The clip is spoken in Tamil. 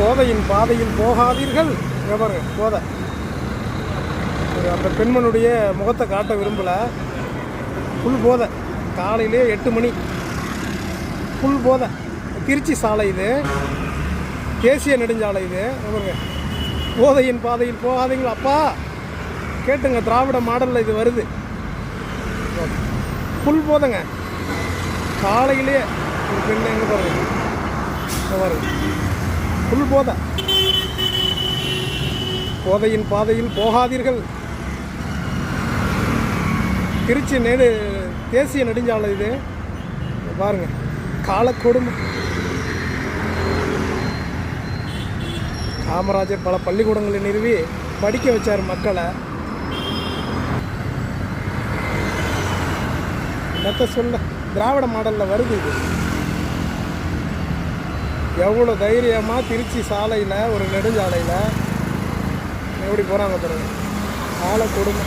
போதையின் பாதையில் போகாதீர்கள். பாருங்க போதை அந்த பெண்மனுடைய முகத்தை காட்ட விரும்பல. புல் போதை. காலையிலே எட்டு மணி. புல் போதை. திருச்சி சாலை இது. தேசிய நெடுஞ்சாலை இது. பாருங்க போதையின் பாதையில் போகாதீங்களா அப்பா! கேட்டுங்க திராவிட மாடலில் இது வருது. புல் போதைங்க. காலையிலே ஒரு பெண் எங்கே பாருங்க? பாருங்க ஃபுல் போதை. போதையின் பாதையில் போகாதீர்கள். திருச்சி நெடு தேசிய நெடுஞ்சாலை இது. பாருங்க காலக்கொடுமை. காமராஜர் பல பள்ளிக்கூடங்களை நிறுவி படிக்க வச்சார் மக்களை. என்னத்த சொல்ல திராவிட மாடலில் வருது இது. எவ்வளோ தைரியமாக திருச்சி சாலையில் ஒரு நெடுஞ்சாலையில் எப்படி போகிறாங்க பாருங்க? ஆளை கொடுமை